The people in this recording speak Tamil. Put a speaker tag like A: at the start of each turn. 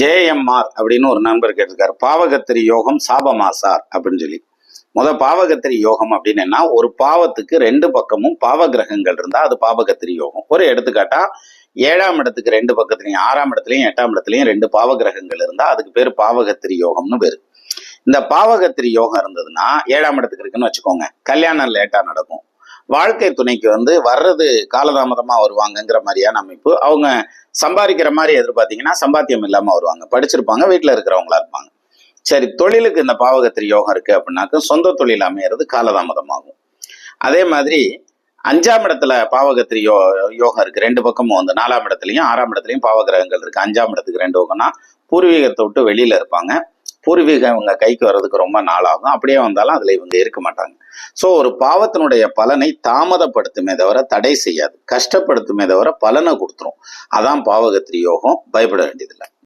A: ஜேஎம்ஆர் அப்படின்னு ஒரு நண்பர் கேட்டிருக்காரு. பாவகத்திரி யோகம் சாபமா சார் அப்படின்னு சொல்லி. முத பாவகத்திரி யோகம் அப்படின்னு என்ன ஒரு பாவத்துக்கு ரெண்டு பக்கமும் பாவ கிரகங்கள் இருந்தா அது பாவகத்திரி யோகம். ஒரு எடுத்துக்காட்டா ஏழாம் இடத்துக்கு ரெண்டு பக்கத்துலையும் ஆறாம் இடத்துலையும் எட்டாம் இடத்துலையும் ரெண்டு பாவ கிரகங்கள் இருந்தா அதுக்கு பேர் பாவகத்திரி யோகம்னு பேர். இந்த பாவகத்திரி யோகம் இருந்ததுன்னா ஏழாம் இடத்துக்கு இருக்குன்னு வச்சுக்கோங்க. கல்யாணம் லேட்டா நடக்கும். வாழ்க்கை துணைக்கு வந்து வர்றது காலதாமதமாக வருவாங்கங்கிற மாதிரியான அமைப்பு. அவங்க சம்பாதிக்கிற மாதிரி எதிர்பார்த்தீங்கன்னா சம்பாத்தியம் இல்லாமல் வருவாங்க. படிச்சிருப்பாங்க வீட்டில் இருக்கிறவங்களா இருப்பாங்க. சரி தொழிலுக்கு இந்த பாவகத்திரி யோகம் இருக்குது அப்படின்னாக்க சொந்த தொழில் அமையிறது காலதாமதமாகும். அதே மாதிரி அஞ்சாம் இடத்துல பாவகத்திரி யோ யோகம் இருக்குது ரெண்டு பக்கமும் வந்து நாலாம் இடத்துலையும் ஆறாம் இடத்துலையும் பாவகிரகங்கள் இருக்குது அஞ்சாம் இடத்துக்கு ரெண்டு பக்கம்னா பூர்வீகத்தை விட்டு வெளியில் இருப்பாங்க. பூர்வீகம் இவங்க கைக்கு வர்றதுக்கு ரொம்ப நாளாகும். அப்படியே வந்தாலும் அதில் இவங்க இருக்க மாட்டாங்க. ஸோ ஒரு பாவத்தினுடைய பலனை தாமதப்படுத்துமே தவிர தடை செய்யாது. கஷ்டப்படுத்துமே தவிர பலனை கொடுத்துரும். அதான் பாவகத்திரி யோகம். பயப்பட வேண்டியதில்லை.